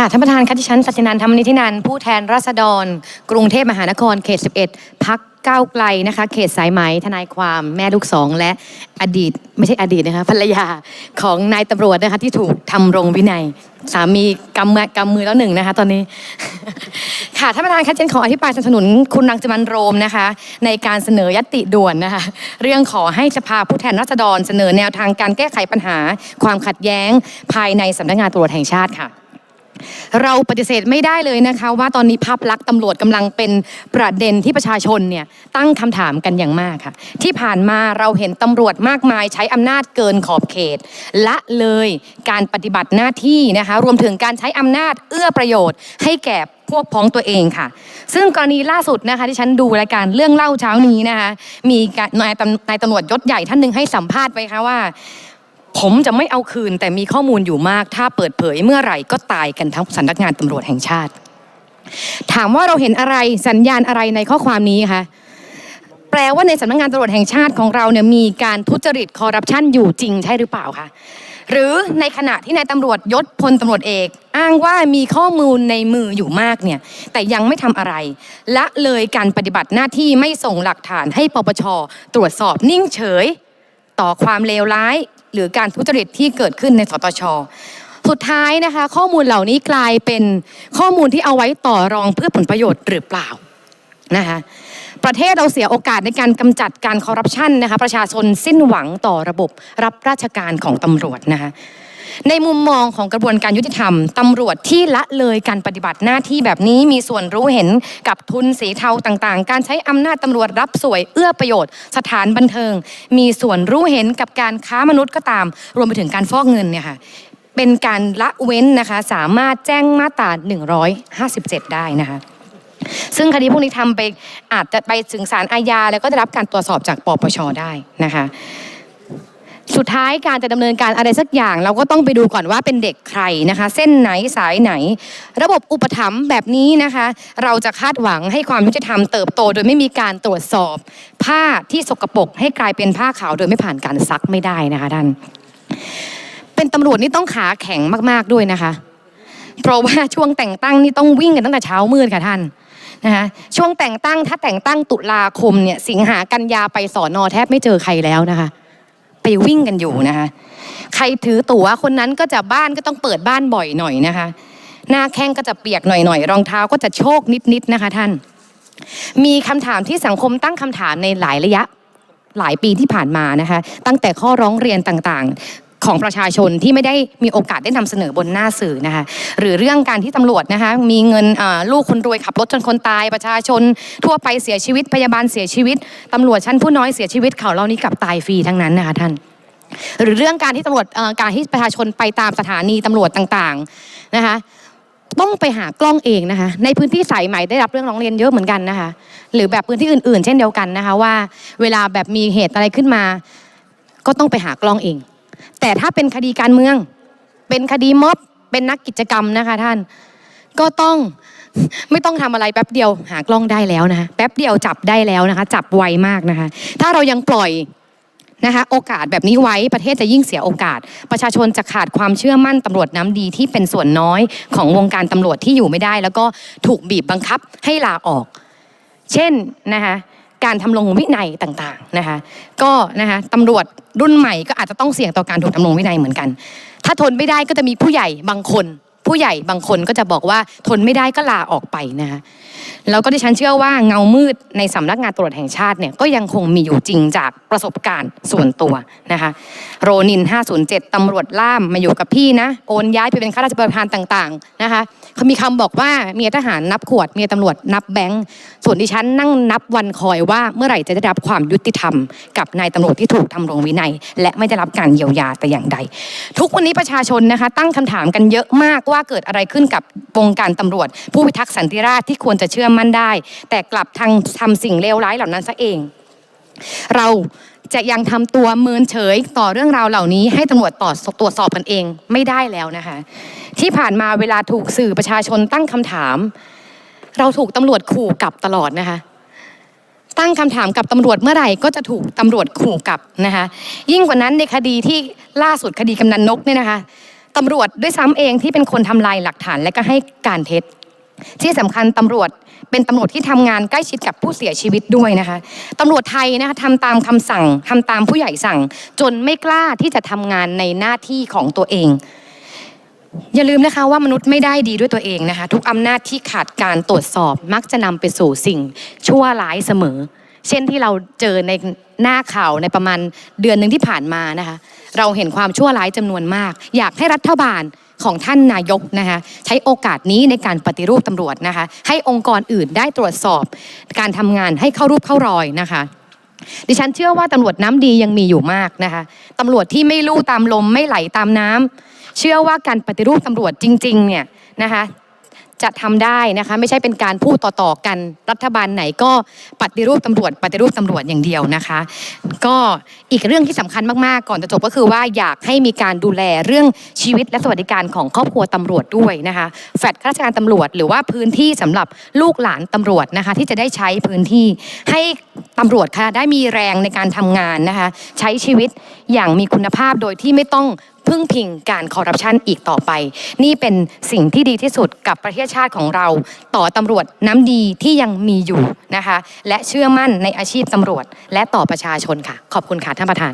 ค่ะท่านประธานคะที่ฉันสัจนันท์ธรรมนิธินันผู้แทนราษฎร กรุงเทพมหานครเขต 11พักก้าวไกลนะคะ เขตสายไหมทนายความแม่ลูกสองและอดีตไม่ใช่อดีตนะคะภรรยาของนายตำรวจนะคะที่ถูกทำรงวินัย สามีกำมือกำมือแล้วหนึ่งนะคะ ตอนนี้ ค่ะท่านประธานคะเจนขออธิบายสนับสนุนคุณรังสิมันโรมนะคะ ในการเสนอยติด่วนนะคะ เรื่องขอให้สภาผู้แทนราษฎรเสนอแนวทางการแก้ไขปัญหา ความขัดแย้งภายในสำนักงานตำรวจแห่งชาติค่ะ เราปฏิเสธไม่ได้เลยนะคะว่าตอนนี้ภาพลักษณ์ตำรวจกำลังเป็นประเด็นที่ประชาชนเนี่ยตั้งคำถามกันอย่างมากค่ะ ที่ผ่านมาเราเห็นตำรวจมากมายใช้อำนาจเกินขอบเขต ละเลยการปฏิบัติหน้าที่นะคะรวมถึงการใช้อำนาจเอื้อประโยชน์ ให้แก่พวกพ้องตัวเองค่ะ ซึ่งกรณีล่าสุดนะคะที่ฉันดูรายการเรื่องเล่าเช้านี้นะคะมีนายตำนายตำรวจยศใหญ่ท่านหนึ่งให้สัมภาษณ์ไปค่ะว่า ผมจะไม่เอาคืนแต่มีข้อมูลอยู่มาก ถ้าเปิดเผยเมื่อไหร่ก็ตายกันทั้งสำนักงานตำรวจแห่งชาติ ถามว่าเราเห็นอะไรสัญญาณอะไรในข้อความนี้คะแปลว่าในสำนักงานตำรวจแห่งชาติของเราเนี่ยมีการทุจริตคอร์รัปชันอยู่จริงใช่หรือเปล่าคะหรือในขณะที่นายตำรวจยศพลตำรวจเอก อ้างว่ามีข้อมูลในมืออยู่มากเนี่ย แต่ยังไม่ทำอะไร ละเลยการปฏิบัติหน้าที่ไม่ส่งหลักฐานให้ปปชตรวจสอบนิ่งเฉย ต่อความเลวร้าย หรือการทุจริตที่เกิดขึ้นในสตชสุดท้ายนะคะ ข้อมูลเหล่านี้กลายเป็นข้อมูลที่เอาไว้ต่อรองเพื่อผลประโยชน์หรือเปล่านะคะประเทศเราเสียโอกาสในการกำจัดการคอร์รัปชันนะคะประชาชนสิ้นหวังต่อระบบรับราชการของตำรวจนะคะ ในมุมมองของกระบวนการยุติธรรมตำรวจที่ละเลยการปฏิบัติหน้าที่แบบนี้มีส่วนรู้เห็นกับทุนสีเทาต่างๆ การใช้อำนาจตำรวจรับสวยเอื้อประโยชน์ สถานบันเทิง มีส่วนรู้เห็นกับการค้ามนุษย์ก็ตาม รวมไปถึงการฟอกเงินเนี่ยค่ะเป็นการละเว้นนะคะสามารถแจ้งมาตรา 157 ได้นะคะซึ่งคดีพวกนี้ทำไปอาจจะไปถึงศาลอาญาแล้วก็ได้รับการตรวจสอบจากปปชได้นะคะ สุดท้ายการจะดำเนินการอะไรสักอย่าง เราก็ต้องไปดูก่อนว่าเป็นเด็กใครนะคะ เส้นไหนสายไหน ระบบอุปถัมภ์แบบนี้นะคะ เราจะคาดหวังให้ความยุติธรรมเติบโต โดยไม่มีการตรวจสอบ ผ้าที่สกปรกให้กลายเป็นผ้าขาวโดยไม่ผ่านการซักไม่ได้นะคะท่านเป็นตำรวจนี่ต้องขาแข็งมาก ๆด้วยนะคะ เพราะว่าช่วงแต่งตั้งนี่ต้องวิ่งกันตั้งแต่เช้ามืดค่ะท่านนะคะช่วงแต่งตั้งถ้าแต่งตั้งตุลาคมเนี่ยสิงหากันยาไปสอนอแทบไม่เจอใครแล้วนะคะ วิ่งกันอยู่นะคะ ใครถือตั๋วคนนั้นก็จะบ้านก็ต้องเปิดบ้านบ่อยหน่อยนะคะ หน้าแข้งก็จะเปียกหน่อยๆรองเท้าก็จะโชคนิดๆนะคะท่าน มีคำถามที่สังคมตั้งคำถามในหลายระยะหลายปีที่ผ่านมานะคะ ตั้งแต่ข้อร้องเรียนต่างๆ ของประชาชนที่ไม่ได้มีโอกาสได้นำเสนอบนหน้าสื่อนะคะหรือเรื่องการที่ตำรวจนะคะมีเงินลูกคนรวยขับรถจนคนตายประชาชน ทั่วไปเสียชีวิตพยาบาลเสียชีวิตตำรวจชั้นผู้น้อยเสียชีวิตเขาเหล่านี้กลับตายฟรีทั้งนั้นนะคะท่านหรือเรื่องการที่ตำรวจการที่ประชาชนไปตามสถานีตำรวจต่างๆนะคะต้องไปหากล้องเองนะคะในพื้นที่สายใหม่ได้รับเรื่องร้องเรียนเยอะเหมือนกันนะคะหรือแบบพื้นที่อื่น ๆ เช่นเดียวกันนะคะว่า เวลาแบบมีเหตุอะไรขึ้นมา ก็ต้องไปหากล้องเอง แต่ถ้าเป็นคดีการเมือง เป็นคดีม็อบ เป็นนักกิจกรรมนะคะท่าน ก็ต้องไม่ต้องทำอะไรแป๊บเดียวหากล้องได้แล้วนะคะแป๊บเดียวจับได้แล้วนะคะ จับไวมากนะคะ ถ้าเรายังปล่อยนะคะโอกาสแบบนี้ไว้ประเทศจะยิ่งเสียโอกาส ประชาชนจะขาดความเชื่อมั่นตำรวจน้ำดีที่เป็นส่วนน้อยของวงการตำรวจที่อยู่ไม่ได้ แล้วก็ถูกบีบบังคับให้ลาออก เช่นนะคะ การทำลงวินัยต่างๆนะคะก็นะคะตำรวจรุ่นใหม่ก็อาจจะต้องเสี่ยงต่อการถูกทำลงวินัยเหมือนกัน ถ้าทนไม่ได้ก็จะมีผู้ใหญ่บางคน ผู้ใหญ่บางคนก็จะบอกว่าทนไม่ได้ก็ลาออกไปนะคะแล้วก็ดิฉันเชื่อว่าเงามืดในสำนักงานตรวจแห่งชาติเนี่ยก็ยังคงมีอยู่จริงจากประสบการณ์ส่วนตัวนะคะโรนิน 507ตำรวจล่ามมาอยู่กับพี่นะโอนย้ายไปเป็นข้าราชการต่างๆนะคะเขามีคำบอกว่าเมียทหารนับขวดเมียตำรวจนับแบงค์ส่วนดิฉันนั่งนับวันคอยว่าเมื่อไหร่จะได้รับความยุติธรรม กับนายตำรวจที่ถูกทำรงวินัย และไม่ได้รับการเยียวยาแต่อย่างใด ทุกวันนี้ประชาชนนะคะตั้งคำถามกันเยอะมากว่าาเกิดอะไรขึ้นกับวงการตำรวจ ผู้พิทักษ์สันติราษฎร์ที่ควรจะเชื่อมั่นได้ แต่กลับทางทำสิ่งเลวร้ายเหล่านั้นซะเอง เราจะยังทำตัวเมินเฉยต่อเรื่องราวเหล่านี้ ให้ตำรวจต่อตรวจสอบกันเองไม่ได้แล้วนะคะ ที่ผ่านมาเวลาถูกสื่อประชาชนตั้งคำถาม เราถูกตำรวจขู่กลับตลอดนะคะ ตั้งคำถามกับตำรวจเมื่อไหร่ก็จะถูกตำรวจขู่กลับนะคะ ยิ่งกว่านั้นในคดีที่ล่าสุดคดีกำนันนกเนี่ยนะคะ ตำรวจด้วยซ้ำเองที่เป็นคนทำลายหลักฐานและก็ให้การเท็จ ที่สำคัญตำรวจเป็นตำรวจที่ทำงานใกล้ชิดกับผู้เสียชีวิตด้วยนะคะตำรวจไทยนะคะทำตามคำสั่งทำตามผู้ใหญ่สั่ง จนไม่กล้าที่จะทำงานในหน้าที่ของตัวเอง อย่าลืมนะคะว่ามนุษย์ไม่ได้ดีด้วยตัวเองนะคะ ทุกอำนาจที่ขาดการตรวจสอบมักจะนำไปสู่สิ่งชั่วร้ายเสมอ เช่นที่เราเจอในหน้าข่าวในประมาณเดือนหนึ่งที่ผ่านมานะคะ เราเห็นความชั่วร้ายจำนวนมาก อยากให้รัฐบาลของท่านนายกนะคะใช้โอกาสนี้ในการปฏิรูปตำรวจนะคะ ให้องค์กรอื่นได้ตรวจสอบ การทำงานให้เข้ารูปเข้ารอยนะคะดิฉันเชื่อว่าตำรวจน้ำดียังมีอยู่มากนะคะตำรวจที่ไม่ลู่ตามลมไม่ไหลตามน้ำเชื่อว่าการปฏิรูปตำรวจจริง ๆ เนี่ยนะคะ จะทำได้นะคะ ไม่ใช่เป็นการพูดต่อๆกันรัฐบาลไหนก็ปฏิรูปตำรวจ ปฏิรูปตำรวจอย่างเดียวนะคะ ก็อีกเรื่องที่สำคัญมากๆก่อนจะจบก็คือว่าอยากให้มีการดูแลเรื่องชีวิตและสวัสดิการของครอบครัวตำรวจด้วยนะคะแฟดข้าราชการตำรวจ หรือว่าพื้นที่สำหรับลูกหลานตำรวจนะคะ ที่จะได้ใช้พื้นที่ให้ตำรวจค่ะได้มีแรงในการทำงานนะคะ ใช้ชีวิตอย่างมีคุณภาพโดยที่ไม่ต้อง พึ่งพิงการคอร์รัปชันอีกต่อไป นี่เป็นสิ่งที่ดีที่สุดกับประเทศชาติของเรา ต่อตำรวจน้ำดีที่ยังมีอยู่นะคะ และเชื่อมั่นในอาชีพตำรวจ และต่อประชาชนค่ะ ขอบคุณค่ะท่านประธาน